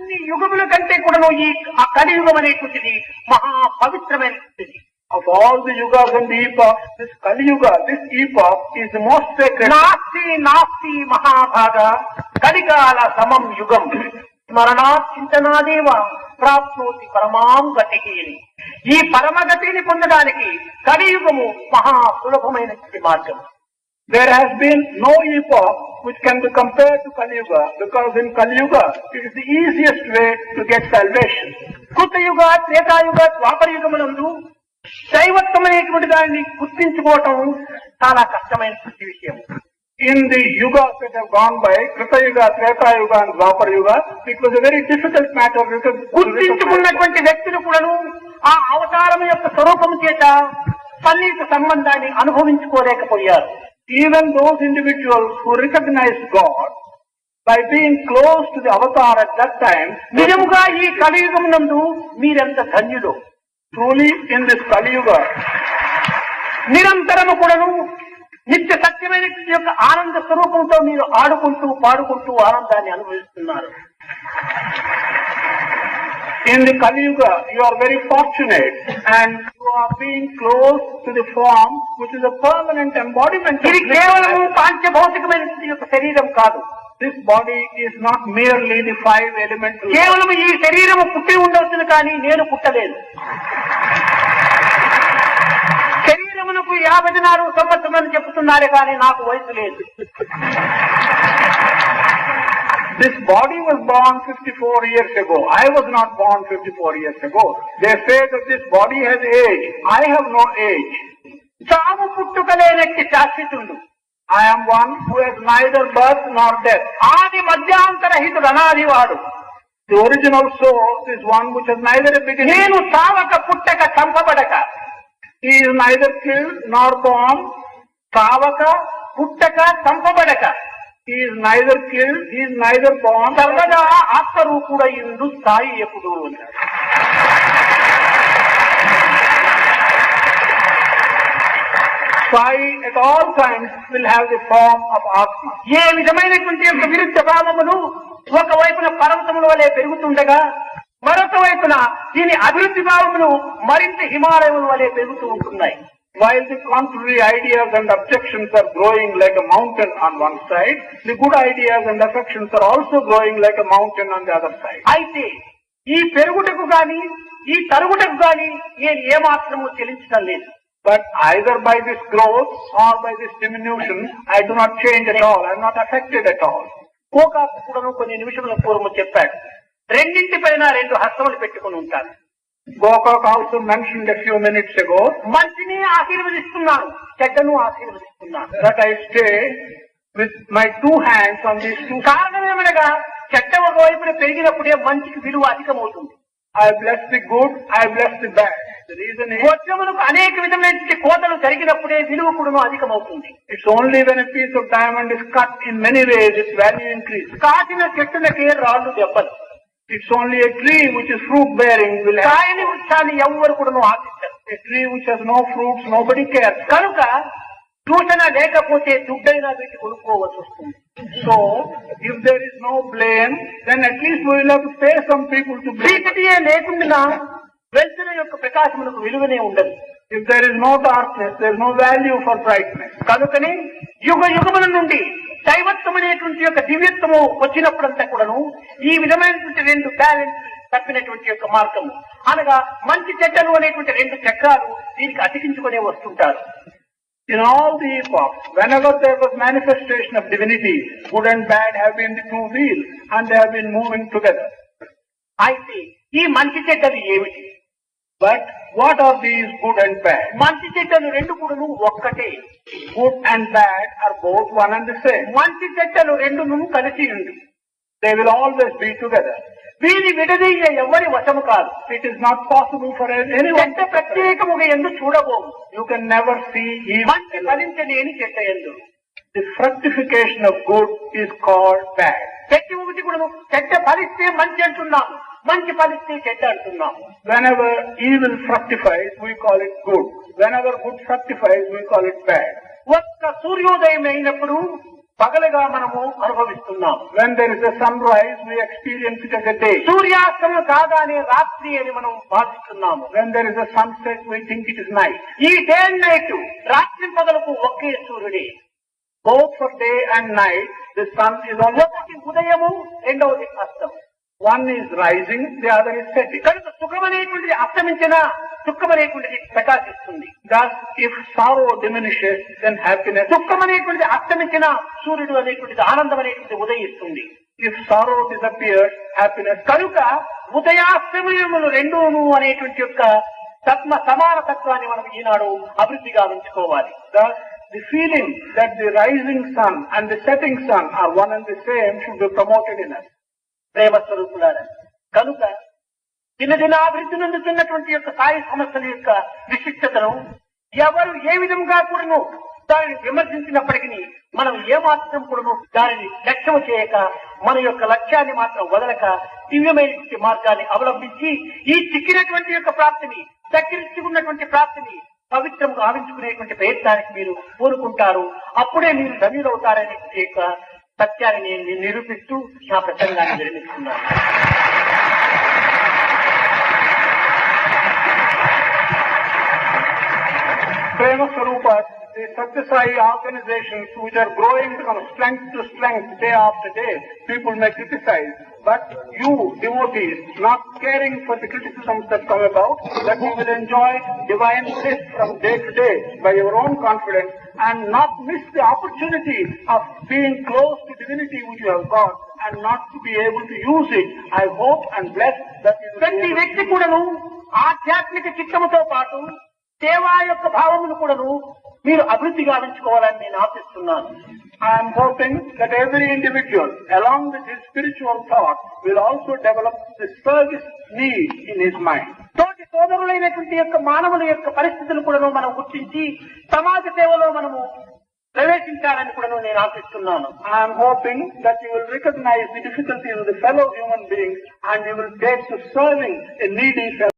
అన్ని యుగముల కంటే కూడా ఈ ఆ కలియుగం అనేటువంటిది మహా పవిత్రమైనటువంటిది Of all the yugas and the epochs, this Kali Yuga, this epoch is the most sacred. నాస్తి నాస్తి మహాభాగ కలికాల సమం యుగం. స్మరణా చింతనాదేవ ప్రాప్నోతి పరమాం గతి ఈ పరమగతిని పొందడానికి కలియుగము మహా సులభమైనటువంటి మార్గం. There has been no epoch which can be compared to Kali Yuga because in Kali Yuga it is the easiest way to get salvation. కృతయుగ త్రేతాయుగ ద్వాపరయుగములందు దైవత్వమైనటువంటి దానిని గుర్తించుకోవటం చాలా కష్టమైనటువంటి విషయం ఇన్ ది యుగ that have gone by కృతయుగ Tretayuga and Dwaparayuga it was very difficult matter గుర్తించుకున్నటువంటి వ్యక్తులు కూడాను ఆ అవతారం యొక్క స్వరూపం చేత సన్నిహిత సంబంధాన్ని అనుభవించుకోలేకపోయారు Even those individuals who recognized God by being close to the avatar at that time, నిజముగా ఈ కలియుగం మీరెంత ధన్యులు truly in this Kali నిరంతరము కూడాను నిత్య సత్యమైన యొక్క ఆనంద స్వరూపంతో మీరు ఆడుకుంటూ పాడుకుంటూ ఆనందాన్ని అనుభవిస్తున్నారు in the Kali Yuga, you are very fortunate and you are being close to the form which is a permanent embodiment ఇది bliss. కేవలం పాంచభౌతికమైన యొక్క శరీరం కాదు This body is not merely the five elemental. కేవలం ఈ శరీరము పుట్టి ఉండవచ్చును కానీ నేను పుట్టలేదు శరీరమునకు యాభై నాలుగు సంవత్సరం అని చెప్తున్నారే కానీ నాకు వయసు లేదు This body was born 54 years ago. I was not born 54 years ago. They say that this body has age. I have no age. చావు పుట్టుక లేనట్టి శాశ్వతుడు I am one who has neither birth nor death. ఆది మధ్యాంతరహితుడు అనాది వాడు The original source is one which has neither a beginning. నేను చావక పుట్టక చంపబడక He is neither killed nor born. చావక పుట్టక చంపబడక Neither killed. He is neither born. సర్వదా ఆత్మరూపుడై ఉండు స్థాయి ఎప్పుడు Sai at all times will have the form of Atma. ఏ విధమైనటువంటి యొక్క విరుద్ధ భావములు ఒకవైపున పర్వతముల వలె పెరుగుతుండగా మరొక వైపున దీని అభివృద్ధి భావములు మరింత హిమాలయముల వలె పెరుగుతూ ఉంటున్నాయి While the contrary ideas and objections are growing like a mountain on one side, the good ideas and affections are also growing like a mountain on the other side. అయితే ఈ పెరుగుటకు గాని ఈ తరుగుటకు గాని నేను ఏమాత్రము చెల్లించడం లేదు But either by this growth or by this diminution, I do not change at all. I am not affected at all. కోకాకు కూడాను కొన్ని నిమిషముల పూర్వము చెప్పాడు రెండింటి పైన రెండు హస్తములు పెట్టుకుని ఉంటాను గోకో house mention few minutes ago మంచిని ఆశీర్వదిస్తున్నారు. చెడ్డను ఆశీర్వదిస్తున్నారు. టూ హ్యాండ్స్ కారణం ఏమనగా చెడ్డ ఒక వైపున పెరిగినప్పుడే మంచికి విలువ అధికమవుతుంది. I bless the good I bless the bad అనేక విధమైన కోతలు జరిగినప్పుడే విలువ కూడా అధికమవుతుంది. It's only when piece of diamond is cut in many ways its value increase కాసిన చెట్టులకే రాళ్ళు దెబ్బలు. It's only tree which is fruit bearing కాయని వృక్షాన్ని ఎవ్వరు కూడా నువ్వు ఆశించారు. Tree which has no fruits no care కనుక సూచన లేకపోతే దుడ్డైనా పెట్టి కొనుక్కోవలసి వస్తుంది. So if there is no blame then at least we love pay some people to బ్రీకటియే లేకుండా వెల్తున యొక్క ప్రకాశములకు విలువనే ఉండదు. If there is no darkness there is no value for brightness కనుకని యుగ యుగముల నుండి దైవత్వమైనటువంటి యొక్క దివ్యత్వము వచ్చినప్పుడంతా కూడాను ఈ విధమైనటువంటి రెండు బ్యాలెన్స్ తప్పినటువంటి యొక్క మార్గము అనగా మంచి చెడ్డలు అనేటువంటి రెండు చక్రాలు దీనికి అతికించుకునే వస్తుంటారు In all the epochs, whenever there was manifestation of divinity, good and bad have been the two wheels and they have been moving together. అయితే ఈ మంచి చెడ్డలు ఏమిటి But what are these good and bad? మంచి చెడ్డలు రెండు కూడాను ఒక్కటే Good and bad are both one and the same. మంచి చెడ్డలు రెండును కలిసి ఉంది They will always be together. వీరి విడదీయ ఎవరి వశము కాదు It is not possible for anyone. చెడ్డ ప్రత్యేకముగా ఎందు చూడబోము You can never see evil. మంచి ఫలించలేని చెడ్డ ఎందు The fructification of good is called bad. ప్రతి ఒకటి కూడా చెడ్డ ఫలిస్తే మంచి అంటున్నాము మంచి ఫలిస్తే చెడ్డ అంటున్నాము Whenever evil fructifies, we call it good. Whenever good fructifies, we call it bad. ఒక్క సూర్యోదయం అయినప్పుడు పగలుగా మనము అనుభవిస్తున్నాం. సన్ రైజ్ ఎక్స్పీరియన్స్ సూర్యాస్తమం కాగానే రాత్రి అని మనం భావిస్తున్నాము sunset why think it is night ఈ డే అండ్ నైట్ రాత్రి పగలకు ఒకే సూర్యుడే. Go for day and night the sun is ఒకటి ఉదయము రెండవది అస్తం one is rising the other is setting కనుక సుఖం అనేటువంటిది అస్తమించిన దుఃఖం అనేటువంటిది ప్రకాశిస్తుంది. If sorrow diminishes then happiness దుఃఖం అనేటువంటిది అస్తమించిన సూర్యుడు అనేటువంటిది ఆనందం అనేటువంటి ఉదయిస్తుంది. ఇఫ్ సారో డిసపియర్ హ్యాపీనెస్ కనుక ఉదయాస్తమయములు రెండును అనేటువంటి యొక్క తత్మ సమాన తత్వాన్ని మనం ఈనాడు అభివృద్ధిగా ఉంచుకోవాలి. The feeling that the rising sun and the setting sun are one and the same should be promoted in us ప్రేమ స్వరూపులారా కనుక దినదినాభివృద్ధి నందుతున్నటువంటి యొక్క సాయి సమస్యల యొక్క విశిష్టతను ఎవరు ఏ విధంగా కూడాను దానిని విమర్శించినప్పటికీ మనం ఏమాత్రం కూడాను దానిని లక్ష్యం చేయక మన యొక్క లక్ష్యాన్ని మాత్రం వదలక దివ్యమైనటువంటి మార్గాన్ని అవలంబించి ఈ చిక్కినటువంటి యొక్క ప్రాప్తిని దక్కిరించుకున్నటువంటి ప్రాప్తిని పవిత్రం గావించుకునేటువంటి ప్రయత్నానికి మీరు కోరుకుంటారు అప్పుడే మీరు ధన్యులవుతారనే యొక్క ಸತ್ಯಾಗಿ ನಿರೂಪಿಸ್ತು ಆ ಪ್ರಸಂಗ ನಿರ್ಮಿಸಿಕೊಂಡರು ಪ್ರೇಮ ಸ್ವರೂಪ Sarupas, the Satyasai organizations which are growing from strength to strength day after day, people may criticize. But you, devotees, not caring for the criticisms that come about, that you will enjoy divine bliss from day to day by your own confidence and not miss the opportunity of being close to divinity which you have got and not to be able to use it. I hope and bless that you will be ప్రతి able to వ్యక్తి కూడాను ఆధ్యాత్మిక చిత్తముతో పాటు సేవా యొక్క భావమును కూడాను మీరు అభివృద్ధి గావించుకోవాలని నేను ఆశిస్తున్నాను I am hoping that every individual, along with his spiritual thought, will also develop the service need in his mind. తోటి సోదరులైనటువంటి యొక్క మానవుల యొక్క పరిస్థితులు కూడాను మనం గుర్తించి సమాజ సేవలో మనము ప్రవేశించాలని కూడాను నేను ఆశిస్తున్నాను I am hoping that you will recognize the difficulties of the fellow human beings and you will take to serving a needy fellow.